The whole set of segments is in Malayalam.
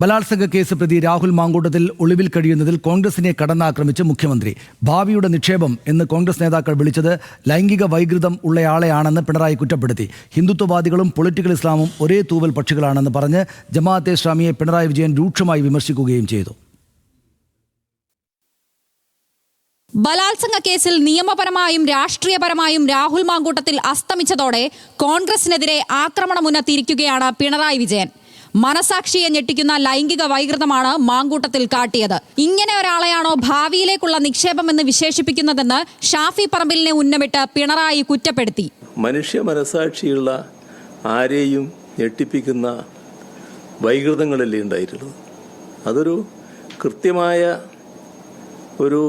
ബലാത്സംഗ കേസ് പ്രതി രാഹുൽ മാങ്കൂട്ടത്തിൽ ഒളിവിൽ കഴിയുന്നതിൽ കോൺഗ്രസിനെ കടന്നാക്രമിച്ച് മുഖ്യമന്ത്രി. ഭാവിയുടെ നിക്ഷേപം എന്ന് കോൺഗ്രസ് നേതാക്കൾ വിളിച്ചത് ലൈംഗിക വൈകൃതം ഉള്ളയാളെയാണെന്ന് പിണറായി കുറ്റപ്പെടുത്തി. ഹിന്ദുത്വവാദികളും പൊളിറ്റിക്കൽ ഇസ്ലാമും ഒരേ തൂവൽ പക്ഷികളാണെന്ന് പറഞ്ഞ് ജമാഅത്തെ ഇസ്ലാമിയെ പിണറായി വിജയൻ രൂക്ഷമായി വിമർശിക്കുകയും ചെയ്തു. ബലാത്സംഗ കേസിൽ നിയമപരമായും രാഷ്ട്രീയപരമായും രാഹുൽ മാങ്കൂട്ടത്തിൽ അസ്തമിച്ചതോടെ കോൺഗ്രസിനെതിരെ ആക്രമണമുന്നത്തിയിരിക്കുകയാണ് പിണറായി വിജയൻ. മനസാക്ഷിയെ ഞെട്ടിക്കുന്ന ലൈംഗിക വൈകൃതമാണ് മാങ്കൂട്ടത്തിൽ കാട്ടിയത്. ഇങ്ങനെ ഒരാളെയാണോ ഭാവിയിലേക്കുള്ള നിക്ഷേപമെന്ന് വിശേഷിപ്പിക്കുന്നതെന്ന് ഷാഫി പറമ്പിലിനെ ഉന്നമിട്ട് പിണറായി കുറ്റപ്പെടുത്തി. മനുഷ്യ മനസാക്ഷിയുള്ള ആരെയും ഞെട്ടിപ്പിക്കുന്ന വൈകൃതങ്ങളല്ലേ ഉണ്ടായിട്ടുള്ളത് അതൊരു കൃത്യമായ ഒരു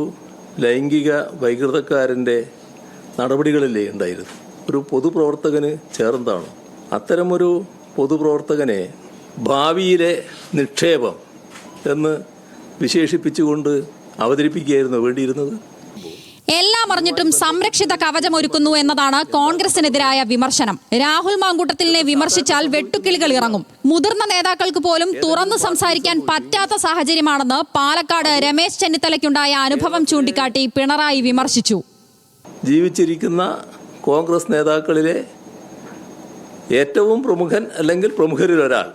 ലൈംഗിക വൈകൃതക്കാരന്റെ നടപടികളല്ലേ ഉണ്ടായിരുന്നു ഒരു പൊതുപ്രവർത്തകന് ചേർന്നതാണ്? അത്തരമൊരു പൊതുപ്രവർത്തകനെ ഭാവിയിലെ നിക്ഷേപം എന്ന് വിശേഷിപ്പിച്ചുകൊണ്ട് അവതരിപ്പിക്കുകയായിരുന്നു വേണ്ടിയിരുന്നത്. എല്ലാം അറിഞ്ഞിട്ടും സംരക്ഷിത കവചം ഒരുക്കുന്നു എന്നതാണ് കോൺഗ്രസിനെതിരായ വിമർശനം. രാഹുൽ മാങ്കൂട്ടത്തിലിനെ വിമർശിച്ചാൽ വെട്ടുക്കിളികൾ ഇറങ്ങും. മുതിർന്ന നേതാക്കൾക്ക് പോലും തുറന്നു സംസാരിക്കാൻ പറ്റാത്ത സാഹചര്യമാണെന്ന് പാലക്കാട് രമേശ് ചെന്നിത്തലയ്ക്കുണ്ടായ അനുഭവം ചൂണ്ടിക്കാട്ടി പിണറായി വിമർശിച്ചു. ജീവിച്ചിരിക്കുന്ന കോൺഗ്രസ് നേതാക്കളിലെ ഏറ്റവും പ്രമുഖൻ അല്ലെങ്കിൽ പ്രമുഖരിൽ ഒരാൾ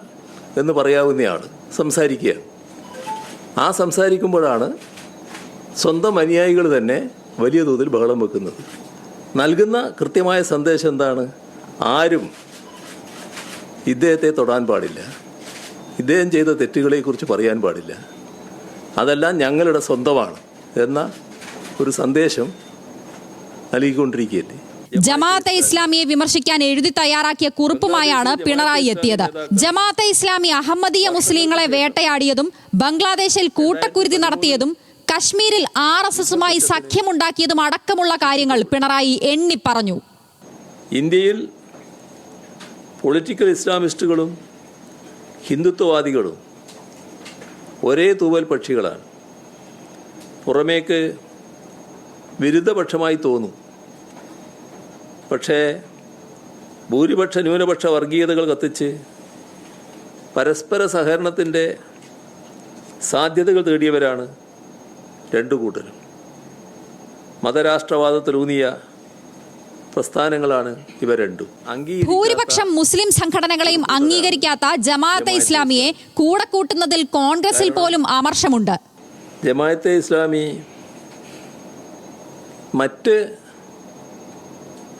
എന്ന് പറയാവുന്നയാണ്. സംസാരിക്കുക. ആ സംസാരിക്കുമ്പോഴാണ് സ്വന്തം അനുയായികൾ തന്നെ വലിയ തോതിൽ ബഹളം വെക്കുന്നത്. നൽകുന്ന കൃത്യമായ സന്ദേശം എന്താണ്? ആരും ഇദ്ദേഹത്തെ തൊടാൻ പാടില്ല. ഇദ്ദേഹം ചെയ്ത തെറ്റുകളെക്കുറിച്ച് പറയാൻ പാടില്ല. അതെല്ലാം ഞങ്ങളുടെ സ്വന്തമാണ് എന്ന ഒരു സന്ദേശം നൽകിക്കൊണ്ടിരിക്കുകയല്ലേ? ജമാഅത്തെ ഇസ്ലാമിയെ വിമർശിക്കാൻ എഴുതി തയ്യാറാക്കിയ കുറിപ്പുമായാണ് പിണറായി എത്തിയത്. ജമാഅത്തെ ഇസ്ലാമി അഹമ്മദീയ മുസ്ലിങ്ങളെ വേട്ടയാടിയതും ബംഗ്ലാദേശിൽ കൂട്ടക്കുരുതി നടത്തിയതും കശ്മീരിൽ ആർ എസ് എസുമായി സഖ്യമുണ്ടാക്കിയതും അടക്കമുള്ള കാര്യങ്ങൾ പിണറായി എണ്ണി പറഞ്ഞു. ഇന്ത്യയിൽ പൊളിറ്റിക്കൽ ഇസ്ലാമിസ്റ്റുകളും ഹിന്ദുത്വവാദികളും ഒരേ തൂവൽ പക്ഷികളാണ്. പുറമേക്ക് വിരുദ്ധപക്ഷമായി തോന്നും. പക്ഷേ ഭൂരിപക്ഷ ന്യൂനപക്ഷ വർഗീയതകൾ കത്തിച്ച് പരസ്പര സഹകരണത്തിന്റെ സാധ്യതകൾ തേടിയവരാണ് രണ്ടു കൂട്ടരും. മതരാഷ്ട്രവാദത്തിലൂന്നിയ പ്രസ്ഥാനങ്ങളാണ് ഇവ രണ്ടും. ഭൂരിപക്ഷം മുസ്ലിം സംഘടനകളെയും അംഗീകരിക്കാത്ത ജമാഅത്തെ ഇസ്ലാമിയെ കൂടെ കൂട്ടുന്നതിൽ കോൺഗ്രസിൽ പോലും അമർഷമുണ്ട് ജമാഅത്തെ ഇസ്ലാമി മറ്റ്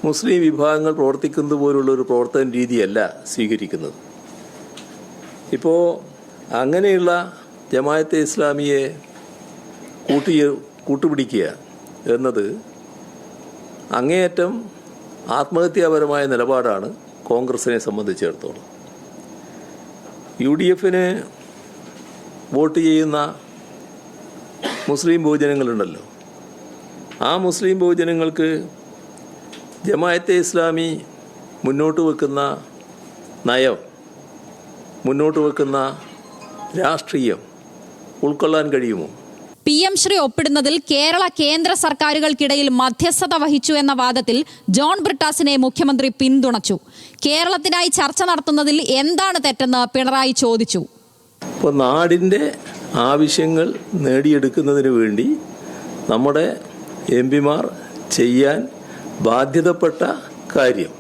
മുസ്ലിം വിഭാഗങ്ങൾ പ്രവർത്തിക്കുന്നത് പോലുള്ള ഒരു പ്രവർത്തന രീതിയല്ല സ്വീകരിക്കുന്നത്. ഇപ്പോൾ അങ്ങനെയുള്ള ജമായത്തെ ഇസ്ലാമിയെ കൂട്ടി കൂട്ടുപിടിക്കുക എന്നത് അങ്ങേയറ്റം ആത്മഹത്യാപരമായ നിലപാടാണ് കോൺഗ്രസിനെ സംബന്ധിച്ചിടത്തോളം. യു ഡി എഫിന് വോട്ട് ചെയ്യുന്ന മുസ്ലിം ബഹുജനങ്ങളുണ്ടല്ലോ. ആ മുസ്ലിം ബഹുജനങ്ങൾക്ക് ജമായത്തെ ഇസ്ലാമി മുന്നോട്ട് വെക്കുന്ന നയം മുന്നോട്ട് വെക്കുന്ന രാഷ്ട്രീയം ഉൾക്കൊള്ളാൻ കഴിയുമോ? പി എം ശ്രീ ഒപ്പിടുന്നതിൽ കേരള കേന്ദ്ര സർക്കാരുകൾക്കിടയിൽ മധ്യസ്ഥത വഹിച്ചു എന്ന വാദത്തിൽ ജോൺ ബ്രിട്ടാസിനെ മുഖ്യമന്ത്രി പിന്തുണച്ചു. കേരളത്തിനായി ചർച്ച നടത്തുന്നതിൽ എന്താണ് തെറ്റെന്ന് പിണറായി ചോദിച്ചു. ഇപ്പോൾ നാടിന്റെ ആവശ്യങ്ങൾ നേടിയെടുക്കുന്നതിന് വേണ്ടി നമ്മുടെ എം പിമാർ ചെയ്യാൻ ബാധ്യതപ്പെട്ട കാര്യം.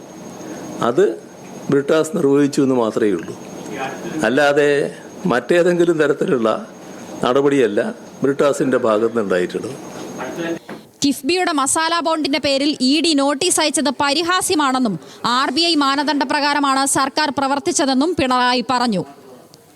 അത് ബ്രിട്ടാസ് നിർവഹിച്ചു എന്ന് മാത്രമേ ഉള്ളൂ. അല്ലാതെ മറ്റേതെങ്കിലും തരത്തിലുള്ള നടപടിയല്ല ബ്രിട്ടാസിന്റെ ഭാഗത്തുനിന്നുണ്ടായിട്ടുള്ളത് കിഫ്ബിയുടെ മസാല ബോണ്ടിന്റെ പേരിൽ ഇ ഡി നോട്ടീസ് അയച്ചത് പരിഹാസ്യമാണെന്നും ആർ ബി ഐ മാനദണ്ഡ പ്രകാരമാണ് സർക്കാർ പ്രവർത്തിച്ചതെന്നും പിണറായി പറഞ്ഞു.